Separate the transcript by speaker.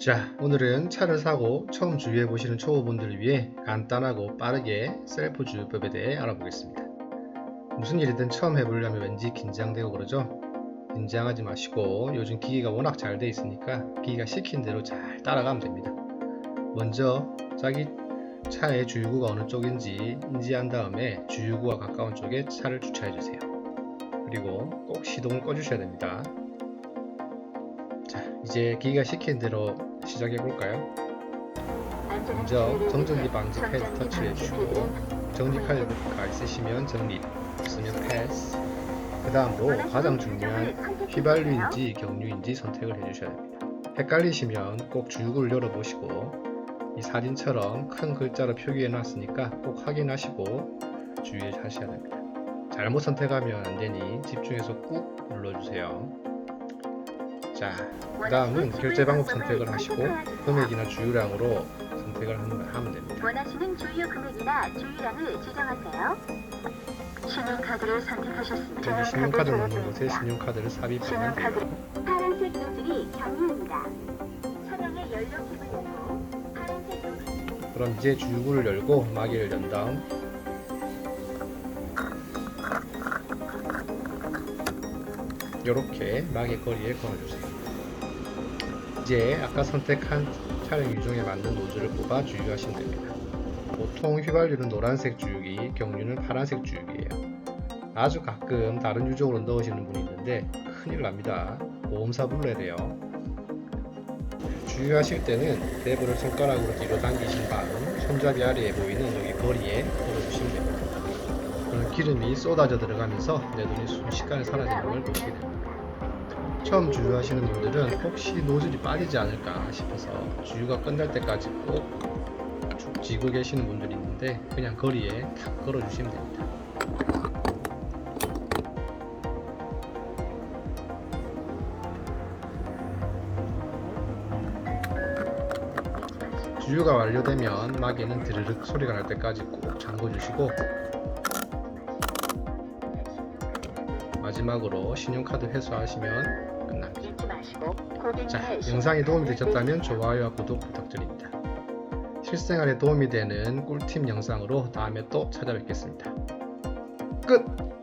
Speaker 1: 자, 오늘은 차를 사고 처음 주유해 보시는 초보분들을 위해 간단하고 빠르게 셀프 주유법에 대해 알아보겠습니다. 무슨 일이든 처음 해보려면 왠지 긴장되고 그러죠? 긴장하지 마시고 요즘 기기가 워낙 잘 돼 있으니까 기기가 시킨 대로 잘 따라가면 됩니다. 먼저 자기 차의 주유구가 어느 쪽인지 인지한 다음에 주유구와 가까운 쪽에 차를 주차해 주세요. 그리고 꼭 시동을 꺼 주셔야 됩니다. 자, 이제 기기가 시킨 대로 시작해 볼까요? 먼저 정전기 방지 패드 터치해 주시고 정지 카드가 있으시면 정리, 없으면 패스. 그 다음으로 가장 중요한 휘발유인지 경유인지 선택을 해주셔야 됩니다. 헷갈리시면 꼭 주유구를 열어보시고 이 사진처럼 큰 글자로 표기해 놨으니까 꼭 확인하시고 주의하셔야 됩니다. 잘못 선택하면 안 되니 집중해서 꾹 눌러주세요. 자, 그 다음은 결제 방법 선택을 하시고 금액이나 주유량으로 선택을 하면 됩니다.
Speaker 2: 원하시는 주유 금액이나 주유량을 지정하세요. 신용카드를 선택하셨습니다.
Speaker 1: 여기 신용카드 넣는 곳에 신용카드를 삽입하면 돼요.
Speaker 2: 신용카드 파란색 노즐이 경유입니다. 차량의 파란색 노즐
Speaker 1: 그럼 이제 주유구를 열고 마개를 연 다음 이렇게 마개 거리에 걸어주세요. 이제 아까 선택한 차량 유종에 맞는 노즐을 뽑아 주유하시면 됩니다. 보통 휘발유는 노란색 주유기, 경유는 파란색 주유기예요. 아주 가끔 다른 유종으로 넣으시는 분이 있는데 큰일 납니다. 보험사 불러야 돼요. 주유하실 때는 레버를 손가락으로 뒤로 당기신 다음 손잡이 아래에 보이는 여기 거리에 걸어주시면 됩니다. 기름이 쏟아져 들어가면서 내 돈이 순식간에 사라지는 걸 보시게 됩니다. 처음 주유하시는 분들은 혹시 노즐이 빠지지 않을까 싶어서 주유가 끝날 때까지 꼭쭉 쥐고 계시는 분들이 있는데 그냥 거리에 탁 걸어 주시면 됩니다. 주유가 완료되면 마개는 드르륵 소리가 날 때까지 꼭 잠궈 주시고 마지막으로 신용카드 회수하시면 끝납니다. 자, 영상이 도움이 되셨다면 좋아요와 구독 부탁드립니다. 실생활에 도움이 되는 꿀팁 영상으로 다음에 또 찾아뵙겠습니다. 끝!